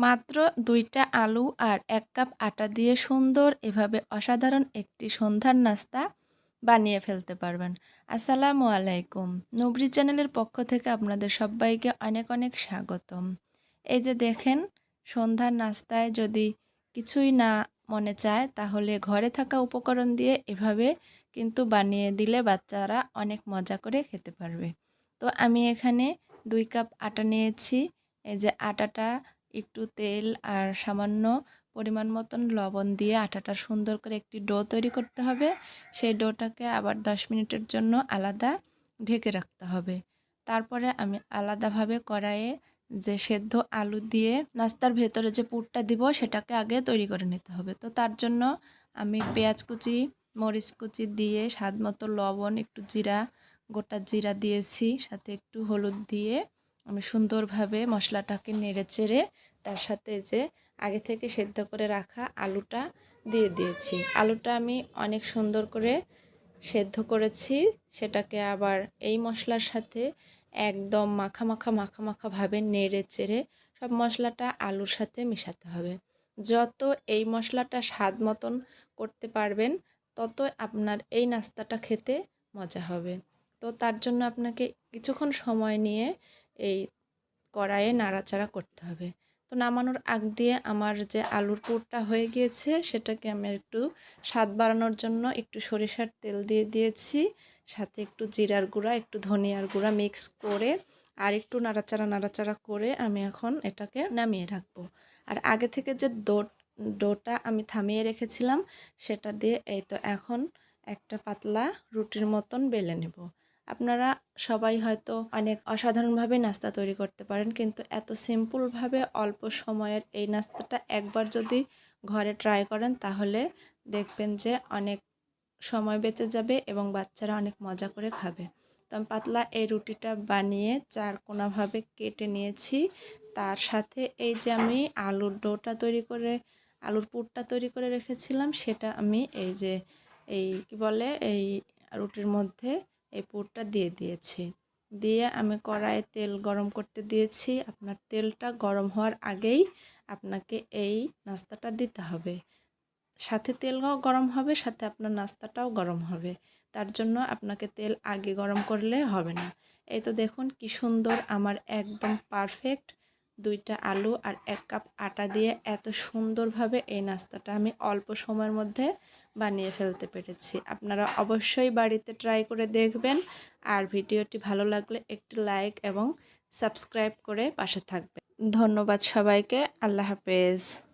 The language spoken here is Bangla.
মাত্র দুইটা আলু আর এক কাপ আটা দিয়ে সুন্দর এভাবে অসাধারণ একটি সন্ধ্যার নাস্তা বানিয়ে ফেলতে পারবেন। আসসালামু আলাইকুম। নবরি চ্যানেলের পক্ষ থেকে আপনাদের সবাইকে অনেক অনেক স্বাগতম। এই যে দেখেন, সন্ধ্যার নাস্তায় যদি কিছুই না মনে চায়, তাহলে ঘরে থাকা উপকরণ দিয়ে এভাবে কিন্তু বানিয়ে দিলে বাচ্চারা অনেক মজা করে খেতে পারবে। তো আমি এখানে দুই কাপ আটা নিয়েছি। এই যে আটাটা একটু তেল আর সামান্য পরিমাণ মতন লবণ দিয়ে আটাটা সুন্দর করে একটি ডো তৈরি করতে হবে। সেই ডোটাকে আবার 10 মিনিটের জন্য আলাদা ঢেকে রাখতে হবে। তারপরে আমি আলাদাভাবে কড়াইয়ে যে সেদ্ধ আলু দিয়ে নাস্তার ভেতরে যে পুরটা দিব, সেটাকে আগে তৈরি করে নিতে হবে। তো তার জন্য আমি পেঁয়াজ কুচি, মরিচ কুচি দিয়ে স্বাদ মতো লবণ, একটু জিরা, গোটা জিরা দিয়েছি, সাথে একটু হলুদ দিয়ে আমি সুন্দরভাবে মশলাটাকে নেড়ে চেড়ে তার সাথে যে আগে থেকে সেদ্ধ করে রাখা আলুটা দিয়ে দিয়েছি। আলুটা আমি অনেক সুন্দর করে সেদ্ধ করেছি। সেটাকে আবার এই মশলার সাথে একদম মাখা মাখা মাখা মাখাভাবে নেড়ে চেড়ে সব মশলাটা আলুর সাথে মেশাতে হবে। যত এই মশলাটা স্বাদ মতন করতে পারবেন, তত আপনার এই নাস্তাটা খেতে মজা হবে। তো তার জন্য আপনাকে কিছুক্ষণ সময় নিয়ে এই কড়াইয়ে নাড়াচাড়া করতে হবে। তো নামানোর আগ দিয়ে আমার যে আলুর পুরটা হয়ে গিয়েছে, সেটাকে আমি একটু স্বাদ বাড়ানোর জন্য একটু সরিষার তেল দিয়ে দিয়েছি। সাথে একটু জিরার গুঁড়া, একটু ধনিয়ার গুঁড়া মিক্স করে আর একটু নাড়াচাড়া নাড়াচাড়া করে আমি এখন এটাকে নামিয়ে রাখব। আর আগে থেকে যে ডো ডোটা আমি থামিয়ে রেখেছিলাম, সেটা দিয়ে এই তো এখন একটা পাতলা রুটির মতন বেলে নেব। আপনারা সবাই হয়তো অনেক অসাধারণভাবে নাস্তা তৈরি করতে পারেন, কিন্তু এত সিম্পলভাবে অল্প সময়ের এই নাস্তাটা একবার যদি ঘরে ট্রাই করেন, তাহলে দেখবেন যে অনেক সময় বেঁচে যাবে এবং বাচ্চারা অনেক মজা করে খাবে। তো আমি পাতলা এই রুটিটা বানিয়ে চার কোনাভাবে কেটে নিয়েছি। তার সাথে এই যে আমি আলুর ডোটা তৈরি করে, আলুর পুরটা তৈরি করে রেখেছিলাম, সেটা আমি এই যে এই কি বলে এই রুটির মধ্যে এই পুরটা দিয়ে দিয়েছি। দিয়ে আমি কড়াইয়ে তেল গরম করতে দিয়েছি। আপনার তেলটা গরম হওয়ার আগেই আপনাকে এই নাস্তাটা দিতে হবে। সাথে তেলও গরম হবে, সাথে আপনার নাস্তাটাও গরম হবে। তার জন্য আপনাকে তেল আগে গরম করলে হবে না। এই তো দেখুন কি সুন্দর আমার একদম পারফেক্ট দুইটা আলু আর এক কাপ আটা দিয়ে এত সুন্দরভাবে এই নাস্তাটা আমি অল্প সময়ের মধ্যে বানিয়ে ফেলতে পেরেছি। আপনারা অবশ্যই বাড়িতে ট্রাই করে দেখবেন। আর ভিডিওটি ভালো লাগলে একটি লাইক এবং সাবস্ক্রাইব করে পাশে থাকবেন। ধন্যবাদ সবাইকে। আল্লাহ হাফেজ।